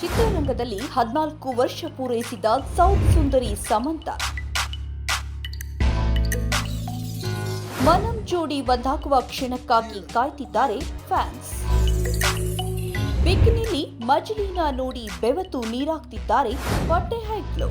ಚಿತ್ರರಂಗದಲ್ಲಿ ಹದಿನಾಲ್ಕು ವರ್ಷ ಪೂರೈಸಿದ ಸೌತ್ ಸುಂದರಿ ಸಮಂತ. ಮನಂ ಜೋಡಿ ಒಂದಾಗುವ ಕ್ಷಣಕ್ಕಾಗಿ ಕಾಯ್ತಿದ್ದಾರೆ ಫ್ಯಾನ್ಸ್. ಬಿಕಿನಿಲಿ ಮಜಲೀನ ನೋಡಿ ಬೆವತು ನೀರಾಗ್ತಿದ್ದಾರೆ ಬಟ್ಟೆ ಹೈಕ್ಳು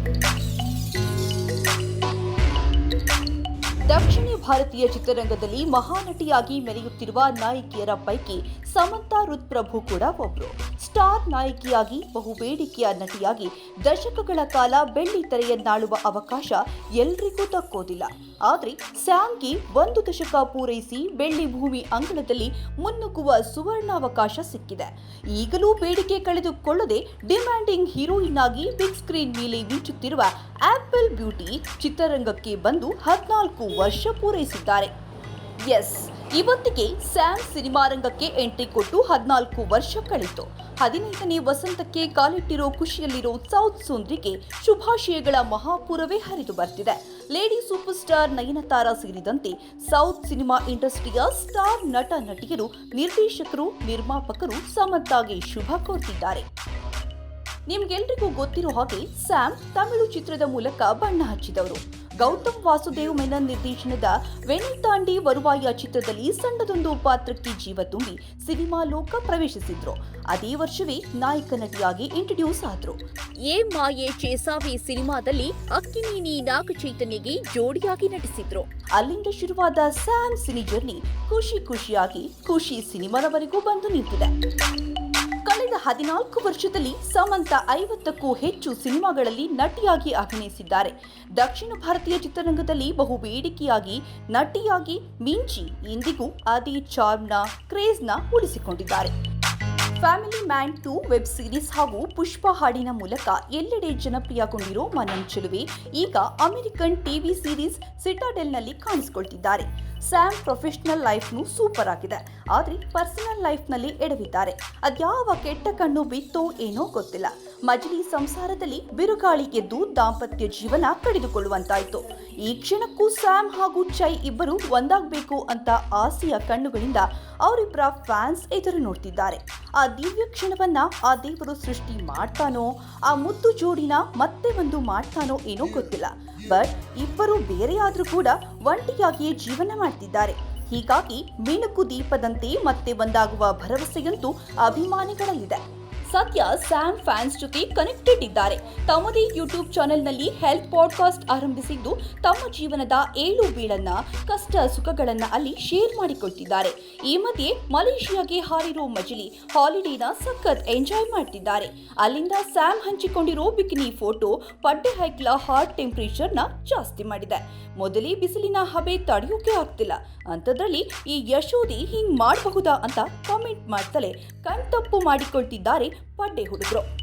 ದಕ್ಷಿಣ ಭಾರತೀಯ ಚಿತ್ರರಂಗದಲ್ಲಿ ಮಹಾನಟಿಯಾಗಿ ಮೆರೆಯುತ್ತಿರುವ ನಾಯಕಿಯರ ಪೈಕಿ ಸಮಂತಾ ರುತ್ಪ್ರಭು ಕೂಡ ಒಬ್ರು. ಸ್ಟಾರ್ ನಾಯಕಿಯಾಗಿ ಬಹುಬೇಡಿಕೆಯ ನಟಿಯಾಗಿ ದಶಕಗಳ ಕಾಲ ಬೆಳ್ಳಿ ತೆರೆಯನ್ನಾಳುವ ಅವಕಾಶ ಎಲ್ರಿಗೂ ದಕ್ಕೋದಿಲ್ಲ. ಆದರೆ ಸ್ಯಾಮ್ಗೆ ಒಂದು ದಶಕ ಪೂರೈಸಿ ಬೆಳ್ಳಿ ಭೂಮಿ ಅಂಗಳದಲ್ಲಿ ಮುನ್ನುಗ್ಗುವ ಸುವರ್ಣಾವಕಾಶ ಸಿಕ್ಕಿದೆ. ಈಗಲೂ ಬೇಡಿಕೆ ಕಳೆದುಕೊಳ್ಳದೆ ಡಿಮ್ಯಾಂಡಿಂಗ್ ಹೀರೋಯಿನ್ ಆಗಿ ಬಿಗ್ ಸ್ಕ್ರೀನ್ ಮೇಲೆ ಮಿಂಚುತ್ತಿರುವ ಆಪಲ್ ಬ್ಯೂಟಿ ಚಿತ್ರರಂಗಕ್ಕೆ ಬಂದು ಹದಿನಾಲ್ಕು ವರ್ಷ ಪೂರೈಸಿದ್ದಾರೆ. ಎಸ್, ಇವತ್ತಿಗೆ ಸ್ಯಾಮ್ ಸಿನಿಮಾ ರಂಗಕ್ಕೆ ಎಂಟ್ರಿ ಕೊಟ್ಟು ಹದಿನಾಲ್ಕು ವರ್ಷ ಕಳೆಯಿತು ಹದಿನೈದನೇ ವಸಂತಕ್ಕೆ ಕಾಲಿಟ್ಟಿರೋ ಖುಷಿಯಲ್ಲಿರೋ ಸೌತ್ ಸುಂದ್ರಿಗೆ ಶುಭಾಶಯಗಳ ಮಹಾಪೂರವೇ ಹರಿದು ಬರ್ತಿದೆ. ಲೇಡಿ ಸೂಪರ್ ಸ್ಟಾರ್ ನಯನತಾರ ಸೇರಿದಂತೆ ಸೌತ್ ಸಿನಿಮಾ ಇಂಡಸ್ಟ್ರಿಯ ಸ್ಟಾರ್ ನಟ ನಟಿಯರು ನಿರ್ದೇಶಕರು, ನಿರ್ಮಾಪಕರು ಸಮತ್ತಾಗಿ ಶುಭ ಕೋರ್ತಿದ್ದಾರೆ. ನಿಮ್ಗೆಲ್ರಿಗೂ ಗೊತ್ತಿರೋ ಹಾಗೆ ಸ್ಯಾಮ್ ತಮಿಳು ಚಿತ್ರದ ಮೂಲಕ ಬಣ್ಣ ಹಚ್ಚಿದವರು. ಗೌತಮ್ ವಾಸುದೇವ್ ಮೆನನ್ ನಿರ್ದೇಶನದ ವೆನಿತಾಂಡಿ ವರುವಾಯ ಚಿತ್ರದಲ್ಲಿ ಸಣ್ಣದೊಂದು ಪಾತ್ರಕ್ಕೆ ಜೀವ ತುಂಬಿ ಸಿನಿಮಾ ಲೋಕ ಪ್ರವೇಶಿಸಿದ್ರು. ಅದೇ ವರ್ಷವೇ ನಾಯಕ ನಟಿಯಾಗಿ ಇಂಟ್ರಡ್ಯೂಸ್ ಆದ್ರು. ಏ ಮಾಯೆ ಚೇಸಾವಿ ಸಿನಿಮಾದಲ್ಲಿ ಅಕ್ಕಿನೇನಿ ನಾಗ ಚೈತನ್ಯಗೆ ಜೋಡಿಯಾಗಿ ನಟಿಸಿದ್ರು. ಅಲ್ಲಿಂದ ಶುರುವಾದ ಸ್ಯಾಮ್ ಸಿನಿ ಜರ್ನಿ ಖುಷಿ ಖುಷಿಯಾಗಿ ಖುಷಿ ಸಿನಿಮಾದವರೆಗೂ ಬಂದು ನಿಂತಿದೆ. ಕಳೆದ ಹದಿನಾಲ್ಕು ವರ್ಷದಲ್ಲಿ ಸಮಂತ ಐವತ್ತಕ್ಕೂ ಹೆಚ್ಚು ಸಿನಿಮಾಗಳಲ್ಲಿ ನಟಿಯಾಗಿ ಅಭಿನಯಿಸಿದ್ದಾರೆ. ದಕ್ಷಿಣ ಭಾರತೀಯ ಚಿತ್ರರಂಗದಲ್ಲಿ ಬಹು ಬೇಡಿಕೆಯಾಗಿ ನಟಿಯಾಗಿ ಮಿಂಚಿ ಇಂದಿಗೂ ಅದೇ ಚಾರ್ಮ್ನ ಕ್ರೇಜ್ನ ಉಳಿಸಿಕೊಂಡಿದ್ದಾರೆ. Family man two web series ಹಾಗೂ ಪುಷ್ಪ ಹಾಡಿನ ಮೂಲಕ ಎಲ್ಲೆಡೆ ಜನಪ್ರಿಯಗೊಂಡಿರೋ ಮನಂ ಚೆಲುವೆ ಈಗ ಅಮೆರಿಕನ್ ಟಿವಿ ಸೀರೀಸ್ ಸಿಟಾಡೆಲ್ನಲ್ಲಿ ಕಾಣಿಸಿಕೊಳ್ತಿದ್ದಾರೆ. ಸ್ಯಾಮ್ ಪ್ರೊಫೆಷನಲ್ ಲೈಫ್ನು ಸೂಪರ್ ಆಗಿದೆ. ಆದರೆ ಪರ್ಸನಲ್ ಲೈಫ್ನಲ್ಲಿ ಎಡವಿದ್ದಾರೆ. ಅದ್ಯಾವ ಕೆಟ್ಟ ಕಣ್ಣು ಬಿತ್ತೋ ಏನೋ ಗೊತ್ತಿಲ್ಲ. ಮಜಲಿ ಸಂಸಾರದಲ್ಲಿ ಬಿರುಗಾಳಿ ಎದ್ದು ದಾಂಪತ್ಯ ಜೀವನ ಕಡಿದುಕೊಳ್ಳುವಂತಾಯ್ತು ಈ ಕ್ಷಣಕ್ಕೂ ಸ್ಯಾಮ್ ಹಾಗೂ ಚೈ ಇಬ್ಬರು ಒಂದಾಗಬೇಕು ಅಂತ ಆಸೆಯ ಕಣ್ಣುಗಳಿಂದ ಅವರಿಬ್ಬರ ಫ್ಯಾನ್ಸ್ ಎದುರು ನೋಡ್ತಿದ್ದಾರೆ. ಆ ದಿವ್ಯ ಕ್ಷಣವನ್ನ ಆ ದೇವರು ಸೃಷ್ಟಿ ಮಾಡ್ತಾನೋ, ಆ ಮುದ್ದು ಜೋಡಿನ ಮತ್ತೆ ಒಂದು ಮಾಡ್ತಾನೋ ಏನೋ ಗೊತ್ತಿಲ್ಲ. ಬಟ್ ಇಬ್ಬರು ಬೇರೆಯಾದರೂ ಕೂಡ ಒಂಟಿಯಾಗಿಯೇ ಜೀವನ ಮಾಡ್ತಿದ್ದಾರೆ. ಹೀಗಾಗಿ ಮಿಣುಕು ದೀಪದಂತೆ ಮತ್ತೆ ಒಂದಾಗುವ ಭರವಸೆಯಂತೂ ಅಭಿಮಾನಿಗಳಲ್ಲಿದೆ. ಸದ್ಯ ಸ್ಯಾಮ್ ಫ್ಯಾನ್ಸ್ ಜೊತೆ ಕನೆಕ್ಟೆಡ್ ಇದ್ದಾರೆ. ತಮ್ಮದೇ ಯೂಟ್ಯೂಬ್ ಚಾನೆಲ್ನಲ್ಲಿ ಹೆಲ್ತ್ ಪಾಡ್ಕಾಸ್ಟ್ ಆರಂಭಿಸಿದ್ದು ತಮ್ಮ ಜೀವನದ ಏಳು ಬೀಳನ್ನ, ಕಷ್ಟ ಸುಖಗಳನ್ನ ಅಲ್ಲಿ ಶೇರ್ ಮಾಡಿಕೊಳ್ತಿದ್ದಾರೆ. ಈ ಮಧ್ಯೆ ಮಲೇಷಿಯಾಗೆ ಹಾರಿರೋ ಮಜಲಿ ಹಾಲಿಡೇನ ಸಖತ್ ಎಂಜಾಯ್ ಮಾಡ್ತಿದ್ದಾರೆ. ಅಲ್ಲಿಂದ ಸ್ಯಾಮ್ ಹಂಚಿಕೊಂಡಿರೋ ಬಿಕಿನಿ ಫೋಟೋ ಪಡ್ಡೆ ಹೈಕ್ಲ ಹಾರ್ಟ್ ಟೆಂಪರೇಚರ್ನ ಜಾಸ್ತಿ ಮಾಡಿದೆ. ಮೊದಲೇ ಬಿಸಿಲಿನ ಹಬೆ ತಡೆಯೋಕೆ ಆಗ್ತಿಲ್ಲ. ಅಂಥದ್ರಲ್ಲಿ ಈ ಯಶೋದಿ ಹಿಂಗ್ ಮಾಡಬಹುದಾ ಅಂತ ಕಾಮೆಂಟ್ ಮಾಡ್ತಲೇ ಕಣ್ತಪ್ಪು ಮಾಡಿಕೊಳ್ತಿದ್ದಾರೆ ಪಡ್ಡೆ ಹುಡುಗರು.